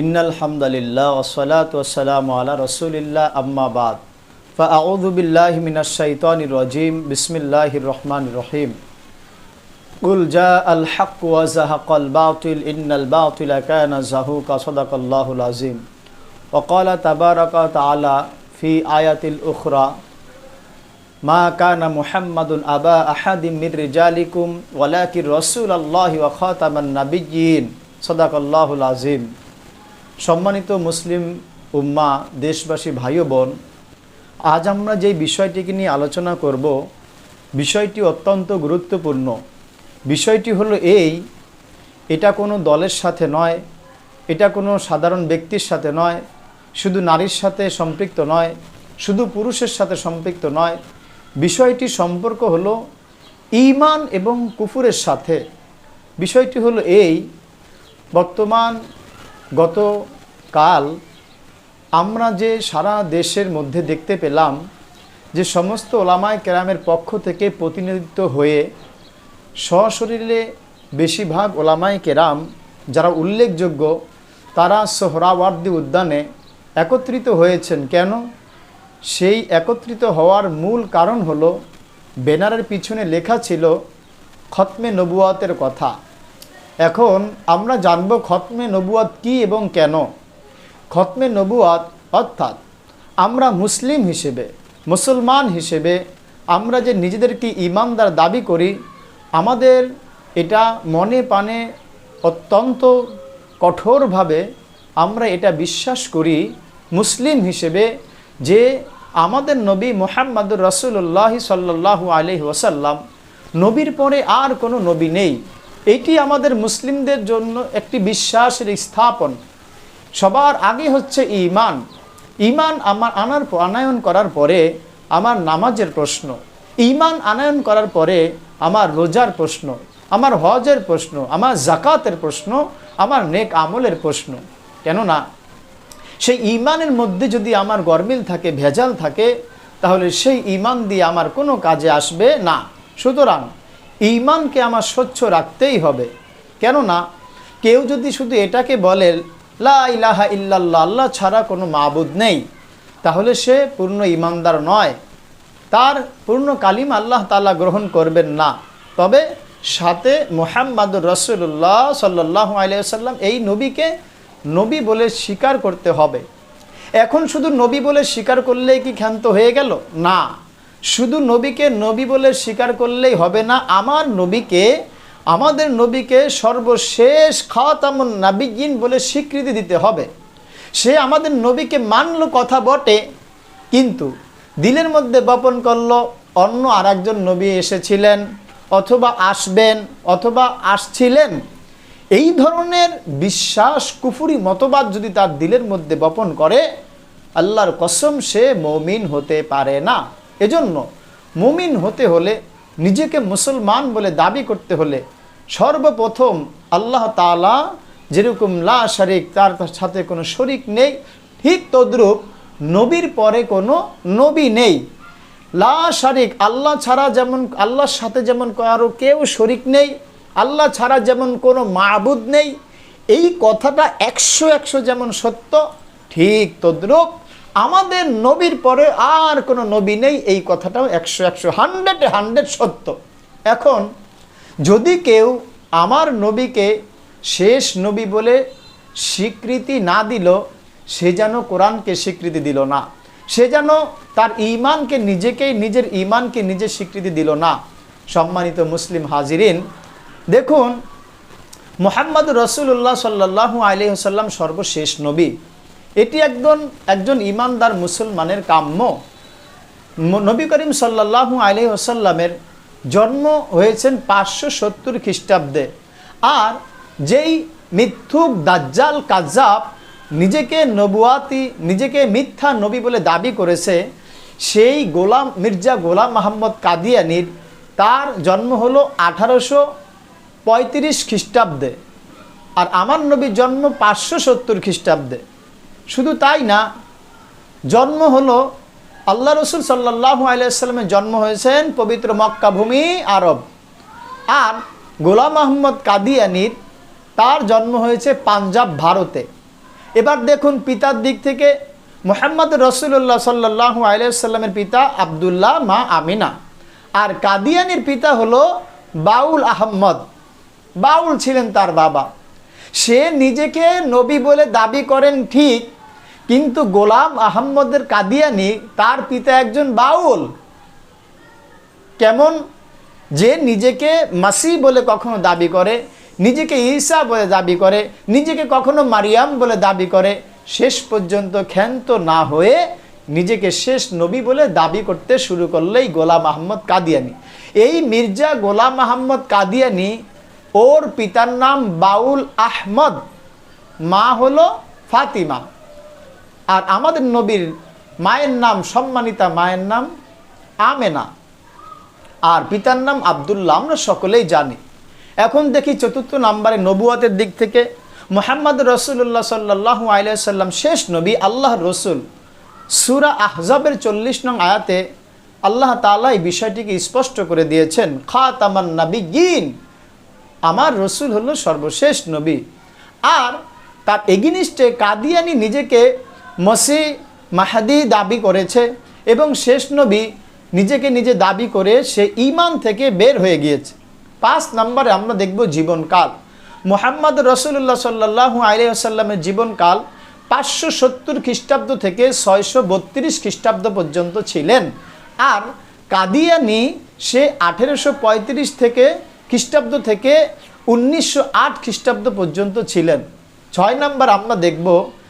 ইন্নাল হামদালিল্লাহ ওসলাত ওসালাম আলা রসুলিল্লাহ আম্মা বাদ فأعوذ بالله من الشيطان الرجيم بسم الله الرحمن الرحيم قل جاء الحق وزهق الباطل إن الباطل كان زهوقا صدق الله العظيم وقال تبارك وتعالى في آية الأخرى ما كان محمد أبا أحد من رجالكم ولكن رسول الله وخاتم النبيين صدق الله العظيم সম্মানিত মুসলিম উম্মা, দেশবাসী ভাই বোন আজ আমরা যেই বিষয়টিকে নিয়ে আলোচনা করব, বিষয়টি অত্যন্ত গুরুত্বপূর্ণ। বিষয়টি হলো এই, এটা কোনো দলের সাথে নয়, এটা কোনো সাধারণ ব্যক্তির সাথে নয়, শুধু নারীর সাথে সম্পৃক্ত নয়, শুধু পুরুষের সাথে সম্পৃক্ত নয়। বিষয়টি সম্পর্ক হলো ইমান এবং কুফুরের সাথে। বিষয়টি হলো এই, বর্তমান গত কাল আমরা যে সারা দেশের মধ্যে দেখতে পেলাম যে সমস্ত ওলামায় কেরামের পক্ষ থেকে প্রতিনিধিত্ব হয়ে সশরীরে বেশিরভাগ ওলামায় কেরাম যারা উল্লেখযোগ্য, তারা সোহরাওয়ার্দী উদ্যানে একত্রিত হয়েছেন। কেন? সেই একত্রিত হওয়ার মূল কারণ হলো, ব্যানারের পিছনে লেখা ছিল খতমে নবুয়াতের কথা। এখন আমরা জানব খতমে নবুয়াত কি এবং কেন। খতমে নবুয়াত, অর্থাৎ আমরা মুসলিম হিসেবে, মুসলমান হিসেবে আমরা যে নিজেদেরকে ইমানদার দাবি করি, আমাদের এটা মনে পানে অত্যন্ত কঠোরভাবে আমরা এটা বিশ্বাস করি মুসলিম হিসেবে যে আমাদের নবী মোহাম্মদুর রসুল্লাহ সাল্লাহ আলহি ওসাল্লাম নবীর পরে আর কোনো নবী নেই। এটি আমাদের মুসলিমদের জন্য একটি বিশ্বাসের স্থাপন। সবার আগে হচ্ছে ইমান ইমান আমার আনার আনায়ন করার পরে আমার নামাজের প্রশ্ন। ইমান আনায়ন করার পরে আমার রোজার প্রশ্ন, আমার হজের প্রশ্ন, আমার জাকাতের প্রশ্ন, আমার নেক আমলের প্রশ্ন। কেননা সেই ইমানের মধ্যে যদি আমার গরমিল থাকে, ভেজাল থাকে, তাহলে সেই ইমান দিয়ে আমার কোনো কাজে আসবে না। সুতরাং ইমানকে আমার স্বচ্ছ রাখতেই হবে। কেননা কেউ যদি শুধু এটাকে বলে লা ইলাহা ইল্লাল্লাহ, আল্লাহ ছাড়া কোনো মাবুদ নেই। তাহলে সে পূর্ণ ইমানদার নয়। তার পূর্ণ কালিম আল্লাহ তালা গ্রহণ করবেন না। তবে সাথে মোহাম্মদুর রসুল্লাহ সাল্লাহ আলিয়াল্লাম এই নবীকে নবী বলে স্বীকার করতে হবে। এখন শুধু নবী বলে স্বীকার করলেই কি ক্ষান্ত হয়ে গেল? না। শুধু নবীকে নবী বলে স্বীকার করলেই হবে না, আমার নবীকে আমাদের নবীকে সর্বশেষ খাওয়াতামন নাবিগিন বলে স্বীকৃতি দিতে হবে। সে আমাদের নবীকে মানল কথা বটে, কিন্তু দিলের মধ্যে বপন করল, অন্য আর একজন নবী এসেছিলেন, অথবা আসবেন, অথবা আসছিলেন। এই ধরনের বিশ্বাস, কুফুরি, মতবাদ যদি তার দিলের মধ্যে বপন করে, আল্লাহর কসম সে মমিন হতে পারে না। এজন্য মুমিন হতে হলে, নিজেকে মুসলমান বলে দাবি করতে হলে সর্বপ্রথম আল্লাহ তালা যেরকম লা শারিক, তার সাথে কোনো শরিক নেই, ঠিক তদ্রূপ নবীর পরে কোনো নবী নেই। লা শারিক, আল্লাহ ছাড়া যেমন, আল্লাহর সাথে যেমন কারও কেউ শরিক নেই, আল্লাহ ছাড়া যেমন কোনো মাবুদ নেই, এই কথাটা একশো একশো যেমন সত্য, ঠিক তদ্রূপ আমাদের নবীর পরে আর কোনো নবী নেই, এই কথাটাও একশো একশো হান্ড্রেডে হান্ড্রেড সত্য। এখন যদি কেউ আমার নবীকে শেষ নবী বলে স্বীকৃতি না দিল, সে যেন কোরআনকে স্বীকৃতি দিল না। সে যেন তার ইমানকে নিজেকেই নিজের ইমানকে নিজে স্বীকৃতি দিল না। সম্মানিত মুসলিম হাজিরিন, দেখুন মোহাম্মদ রসুল্লাহ সাল্লাহু আলহিহসাল্লাম সর্বশেষ নবী। এটি একজন একজন ইমানদার মুসলমানের কাম্য। নবী করিম সাল্লাহু আলহি আসাল্লামের জন্ম হয়েছেন পাঁচশো সত্তর খ্রিস্টাব্দে। আর যেই মিথ্যুক দাজ্জাল কাজাব নিজেকে নবুয়াতি, নিজেকে মিথ্যা নবী বলে দাবি করেছে, সেই গোলাম, মির্জা গোলাম মাহমদ কাদিয়ানির তার জন্ম হলো আঠারোশো পঁয়ত্রিশ খ্রিস্টাব্দে। আর আমার নবীর জন্ম পাঁচশো সত্তর খ্রিস্টাব্দে। শুধু তাই না, জন্ম হলো আল্লাহ রসুল সাল্লাহ আলাইসাল্লামের জন্ম হয়েছেন পবিত্র মক্কা ভূমি আরব। আর গোলাম আহম্মদ কাদিয়ানির তার জন্ম হয়েছে পাঞ্জাব, ভারতে। এবার দেখুন পিতার দিক থেকে মোহাম্মদ রসুল্লাহ সাল্লাহ আলাইসাল্লামের পিতা আবদুল্লাহ মা আমিনা। আর কাদিয়ানির পিতা হলো বাউল আহম্মদ বাউল ছিলেন তার বাবা। সে নিজেকে নবী বলে দাবি করেন ঠিক কিন্তু গোলাম আহম্মদের কাদিয়ানি তার পিতা একজন বাউল। কেমন? যে নিজেকে মাসি বলে কখনো দাবি করে, নিজেকে ঈসা বলে দাবি করে, নিজেকে কখনো মারিয়াম বলে দাবি করে, শেষ পর্যন্ত ক্ষান্ত না হয়ে নিজেকে শেষ নবী বলে দাবি করতে শুরু করলেই গোলাম আহম্মদ কাদিয়ানি। এই মির্জা গোলাম আহম্মদ কাদিয়ানি ওর পিতার নাম বাউল আহমদ, মা হলো ফাতিমা। আর আমাদের নবীর মায়ের নাম, সম্মানিতা মায়ের নাম আমেনা। আর পিতার নাম আবদুল্লাহ, আমরা সকলেই জানি। এখন দেখি চতুর্থ নাম্বারে নবুয়াতের দিক থেকে। মোহাম্মদ রসুল্লাহ সাল্লাহ আলিয়াল্লাম শেষ নবী আল্লাহ রসুল। সুরা আহজাবের চল্লিশ নং আয়াতে আল্লাহ তালা এই বিষয়টিকে স্পষ্ট করে দিয়েছেন খা তামান নাবি গিন আমার রসুল হলো সর্বশেষ নবী। আর তার এগিনিস্টে কাদিয়ানি নিজেকে মসি মাহাদি দাবি করেছে এবং শেষ নবী নিজেকে নিজে দাবি করে সে ইমান থেকে বের হয়ে গিয়েছে। পাঁচ নম্বরে আমরা দেখব জীবনকাল। মোহাম্মদ রসুল্লাহ সাল্লাহু আলিয়াসাল্লামের জীবনকাল পাঁচশো সত্তর খ্রিস্টাব্দ থেকে ছয়শো বত্রিশ খ্রিস্টাব্দ পর্যন্ত ছিলেন। আর কাদিয়ানি সে আঠেরোশো পঁয়ত্রিশ থেকে খ্রিস্টাব্দ থেকে উনিশশো আট খ্রিস্টাব্দ পর্যন্ত ছিলেন। ছয় নম্বর আমরা দেখব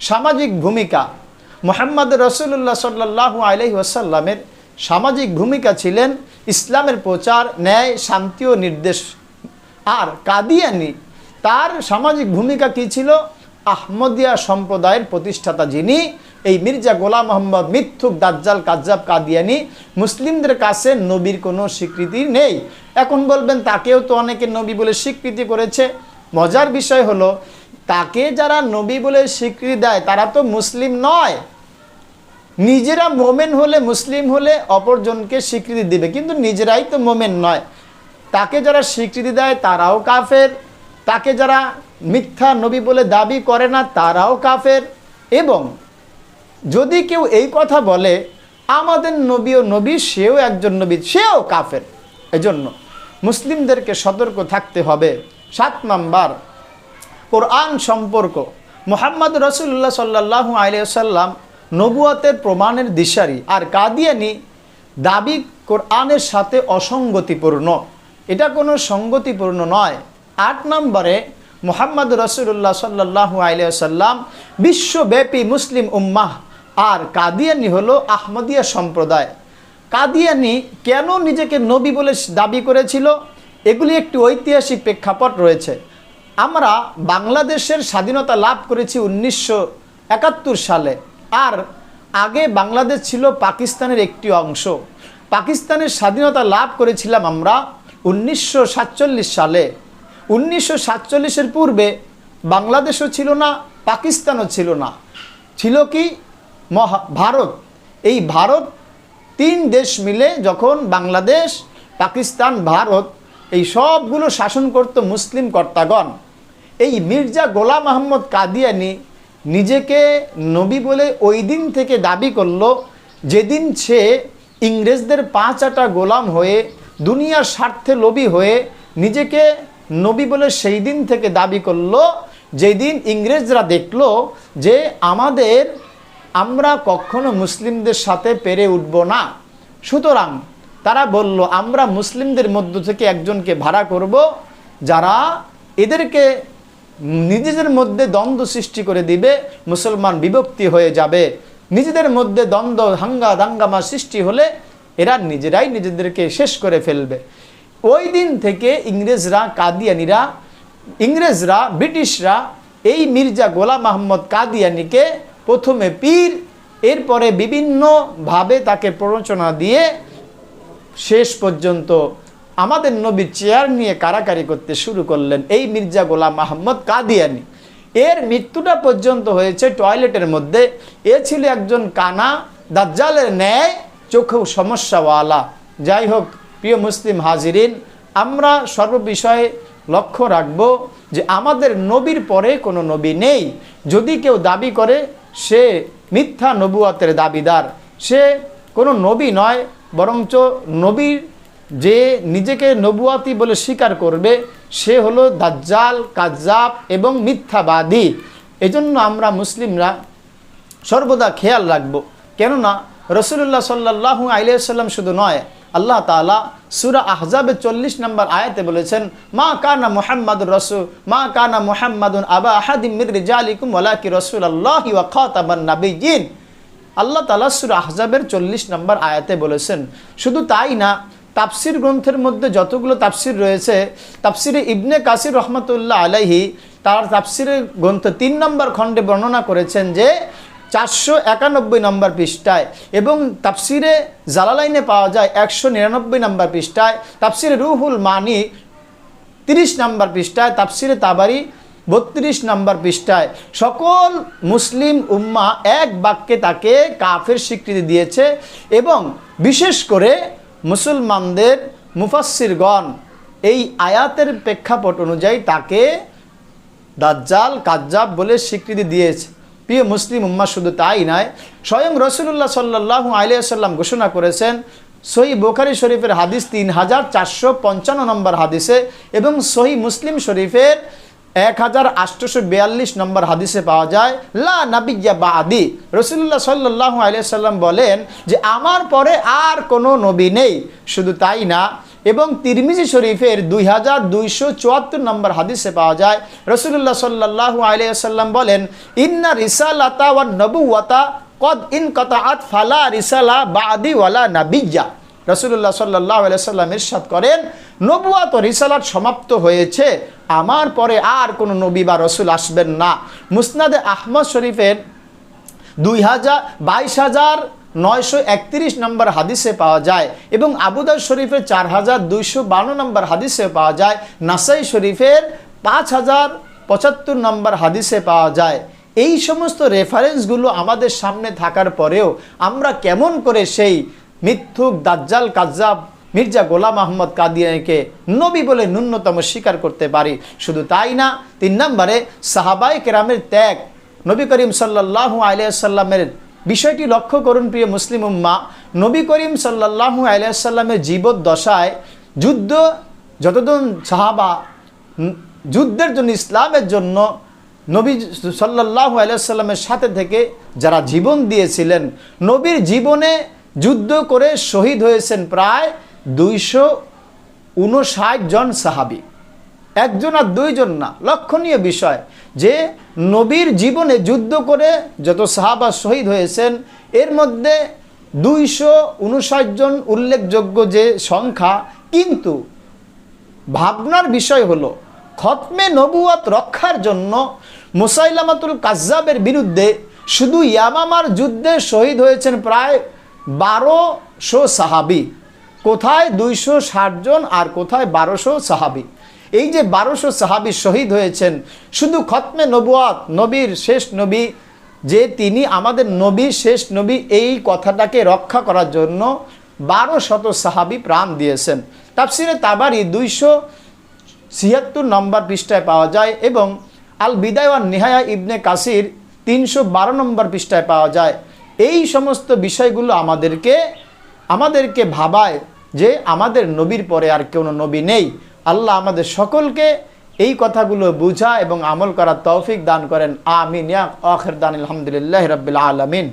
সামাজিক ভূমিকা। মোহাম্মদ রসুল্লাহ সাল্লাহু আলহি সামাজিক ভূমিকা ছিলেন ইসলামের প্রচার, ন্যায়, শান্তি ও নির্দেশ। আর কাদিয়ানি, তার সামাজিক ভূমিকা কী ছিল? আহমদিয়া সম্প্রদায়ের প্রতিষ্ঠাতা যিনি, এই মির্জা গোলাম মোহাম্মদ মিথ্যুক দাজ্জাল কাজ্জাব কাদিয়ানি, মুসলিমদের কাছে নবীর কোনো স্বীকৃতি নেই। এখন বলবেন, তাকেও তো অনেকে নবী বলে স্বীকৃতি করেছে। মজার বিষয় হলো তাকে যারা নবী বলে স্বীকৃতি দেয়, তারা তো মুসলিম নয়। নিজেরা মোমেন হলে মুসলিম হলে অপরজনকে স্বীকৃতি দিবে, কিন্তু নিজেরাই তো মোমেন নয়। তাকে যারা স্বীকৃতি দেয়, তারাও কাফের। তাকে যারা মিথ্যা নবী বলে দাবি করে না, তারাও কাফের। এবং যদি কেউ এই কথা বলে, আমাদের নবী ও নবী, সেও একজন নবী, সেও কাফের। এজন্য মুসলিমদেরকে সতর্ক থাকতে হবে। সাত নাম্বার কোরআন সম্পর্ক। মোহাম্মদ রসুল্লাহ সাল্লাহু আলিয়াল্লাম নবুয়াতের প্রমাণের দিশারি আর কাদিয়ানি দাবি কোরআনের সাথে অসঙ্গতিপূর্ণ। এটা কোনো সঙ্গতিপূর্ণ নয়। আট নম্বরে মোহাম্মদ রসুল্লাহ সাল্লাহু আলিয়াল্লাম বিশ্বব্যাপী মুসলিম উম্মাহ আর কাদিয়ানি হলো আহমদিয়া সম্প্রদায়। কাদিয়ানি কেন নিজেকে নবী বলে দাবি করেছিল? এগুলি একটি ঐতিহাসিক প্রেক্ষাপট রয়েছে। আমরা বাংলাদেশের স্বাধীনতা লাভ করেছি উনিশশো একাত্তর সালে। আর আগে বাংলাদেশ ছিল পাকিস্তানের একটি অংশ। পাকিস্তানের স্বাধীনতা লাভ করেছিলাম আমরা উনিশশো সাতচল্লিশ সালে। উনিশশো সাতচল্লিশের পূর্বে বাংলাদেশও ছিল না, পাকিস্তানও ছিল না। ছিল কি? মহা, ভারত। এই ভারত তিন দেশ মিলে যখন বাংলাদেশ, পাকিস্তান, ভারত, এই সবগুলো শাসন করত মুসলিম কর্তাগণ। এই মির্জা গোলাম আহম্মদ কাদিয়ানি নিজেকে নবী বলে ওই দিন থেকে দাবি করল, যেদিন সে ইংরেজদের পাঁচ আটা গোলাম হয়ে, দুনিয়ার স্বার্থে লোভী হয়ে নিজেকে নবী বলে সেই দিন থেকে দাবি করল, যেদিন ইংরেজরা দেখল যে আমাদের, আমরা কখনো মুসলিমদের সাথে পেরে উঠব না। সুতরাং তারা বলল, আমরা মুসলিমদের মধ্য থেকে একজনকে ভাড়া করব, যারা এদেরকে নিজেদের মধ্যে দ্বন্দ্ব সৃষ্টি করে দিবে, মুসলমান বিভক্তি হয়ে যাবে। নিজেদের মধ্যে দ্বন্দ্ব, হাঙ্গা দাঙ্গামা সৃষ্টি হলে এরা নিজেরাই নিজেদেরকে শেষ করে ফেলবে। ওই দিন থেকে ইংরেজরা, কাদিয়ানিরা, ইংরেজরা, ব্রিটিশরা এই মির্জা গোলাম আহম্মদ কাদিয়ানিকে প্রথমে পীর, এরপরে বিভিন্নভাবে তাকে প্ররোচনা দিয়ে শেষ পর্যন্ত আমাদের নবীর চেয়ার নিয়ে কারাকারি করতে শুরু করলেন এই মির্জা গোলাম আহম্মদ কাদিয়ানি। এর মৃত্যুটা পর্যন্ত হয়েছে টয়লেটের মধ্যে। এ ছিল একজন কানা দাজ্জালের ন্যায় চোখেও সমস্যাওয়ালা। যাই হোক, প্রিয় মুসলিম হাজিরিন, আমরা সর্ববিষয়ে লক্ষ্য রাখব যে আমাদের নবীর পরে কোনো নবী নেই। যদি কেউ দাবি করে, সে মিথ্যা নবুয়াতের দাবিদার। সে কোনো নবী নয়, বরঞ্চ নবীর যে নিজেকে নবুয়াতি বলে স্বীকার করবে, সে হলো দাজ্জাল, কাজ্জাব এবং মিথ্যাবাদী। এজন্য আমরা মুসলিমরা সর্বদা খেয়াল রাখব। কেননা রসুল্লাহ সাল্লাহ আলিয়াল্লাম শুধু নয়, আল্লাহ তালা সুরা আহজাবে চল্লিশ নম্বর আয়াতে বলেছেন, মা কানা মোহাম্মদুর রসুল, মা কানা মোহাম্মদুন আবা আহাদিম মির রিজালিকুম ওয়ালাকি রসুল আল্লাহ আল্লাহ তালা সুরা আহজাবের চল্লিশ নম্বর আয়াতে বলেছেন, শুধু তাই না তাফসির গ্রন্থের মধ্যে যতগুলো তাফসির রয়েছে, তাফসিরে ইবনে কাসির রহমতুল্লাহ আলাইহি তার তাফসিরের গ্রন্থ তিন নম্বর খণ্ডে বর্ণনা করেছেন যে চারশো একানব্বই নম্বর পৃষ্ঠায় এবং তাফসিরে জালালাইনে পাওয়া যায় একশো নিরানব্বই নম্বর পৃষ্ঠায়, তাফসিরে রুহুল মানি তিরিশ নম্বর পৃষ্ঠায়, তাফসিরে তাবারি বত্রিশ নম্বর পৃষ্ঠায়। সকল মুসলিম উম্মা এক বাক্যে তাকে কাফের স্বীকৃতি দিয়েছে এবং বিশেষ করে মুসলমানদের মুফাসিরগণ এই আয়াতের প্রেক্ষাপট অনুযায়ী তাকে দাজ্জাল, কাজ্জাব বলে স্বীকৃতি দিয়েছে। প্রিয় মুসলিম উম্মা, শুধু তাই নয়, স্বয়ং রসুল্লাহ সাল্লাহ আলিয়াল্লাম ঘোষণা করেছেন, সহি বোখারি শরীফের হাদিস তিন হাজার চারশো পঞ্চান্ন নম্বর হাদিসে এবং সহি মুসলিম শরীফের এক হাজার আটশোশো বিয়াল্লিশ নম্বর হাদিসে পাওয়া যায়, লা নাবিজ্ঞা বা আদি রসুল্লাহ সাল্লাহ আলিয়াল্লাম বলেন যে, আমার পরে আর কোনো নবী নেই, শুধু তাই না। এবং তিরমিজি শরীফের দুই হাজার দুইশো চুয়াত্তর নম্বর হাদিসে পাওয়া যায় রসুল্লাহ সাল্লাহ আলিয়াল্লাম বলেন, ইন্না রিসালাতা ওয়া নবুয়াতা কদ ইন কতাআত ফালা রিসালা বাদি ওয়ালা নাবিজ্জা রসুল্লাহ সাল্লাহ আলাইসাল্লাম ইরশাদ করেন, নবুয়াত রিসালাত সমাপ্ত হয়েছে। আমার পরে আর কোনো নবী বা রসুল আসবেন না। মুসনাদে আহমদ শরীফের দুই হাজার বাইশ হাজার নয়শো একত্রিশ নম্বর হাদিসে পাওয়া যায় এবং আবুদার শরীফের চার হাজার দুইশো বান্ন নম্বর হাদিসে পাওয়া যায়। নাসাই শরীফের পাঁচ হাজার পঁচাত্তর নম্বর হাদিসে পাওয়া যায়। এই সমস্ত রেফারেন্সগুলো আমাদের সামনে থাকার পরেও আমরা কেমন করে সেই মিথ্যুক দাজ্জাল, কাজ্জাব, মির্জা গোলাম আহমদ কাদিয়ানিকে নবী বলে ন্যূনতম স্বীকার করতে পারি। শুধু তাই না, তিন নম্বরে সাহাবাই কেরামের ত্যাগ। নবী করিম সাল্লাহ আলিয়াল্লামের বিষয়টি লক্ষ্য করুন প্রিয় মুসলিম উম্মা, নবী করিম সাল্লাহু আলিয়াল্লামের জীবদ্দশায় যুদ্ধ যতদিন সাহাবা যুদ্ধের জন্য, ইসলামের জন্য নবী সাল্লাহ আলিয়াল্লামের সাথে থেকে যারা জীবন দিয়েছিলেন, নবীর জীবনে যুদ্ধ করে শহীদ হয়েছেন প্রায় দুইশো উনষাট জন সাহাবি। একজন আর দুইজন না, লক্ষণীয় বিষয় যে নবীর জীবনে যুদ্ধ করে যত সাহাবা শহীদ হয়েছেন, এর মধ্যে দুইশো উনষাট জন উল্লেখযোগ্য যে সংখ্যা, কিন্তু ভাবনার বিষয় হলো, খতমে নবুয়াত রক্ষার জন্য মুসাইলামাতুল কাজ্জাবের বিরুদ্ধে শুধু ইয়ামামার যুদ্ধে শহীদ হয়েছেন প্রায় বারোশো সাহাবি। কোথায় দুইশো ষাট জন আর কোথায় বারোশো সাহাবি? এই যে বারোশো সাহাবি শহীদ হয়েছেন, শুধু খতমে নবুয়াত, নবীর শেষ নবী, যে তিনি আমাদের নবী শেষ নবী, এই কথাটাকে রক্ষা করার জন্য বারো শত সাহাবি প্রাণ দিয়েছেন। তাফসিরে তাবারি দুইশো ছিয়াত্তর নম্বর পৃষ্ঠায় পাওয়া যায় এবং আল বিদায় নেহায়া ইবনে কাসির তিনশো বারো নম্বর পৃষ্ঠায় পাওয়া যায়। এই সমস্ত বিষয়গুলো আমাদেরকে আমাদেরকে ভাবায় যে আমাদের নবীর পরে আর কোনো নবী নেই। আল্লাহ আমাদের সকলকে এই কথাগুলো বুঝা এবং আমল করার তৌফিক দান করেন। আমিন। আখের দান আলহামদুলিল্লাহ রবিল আলমিন।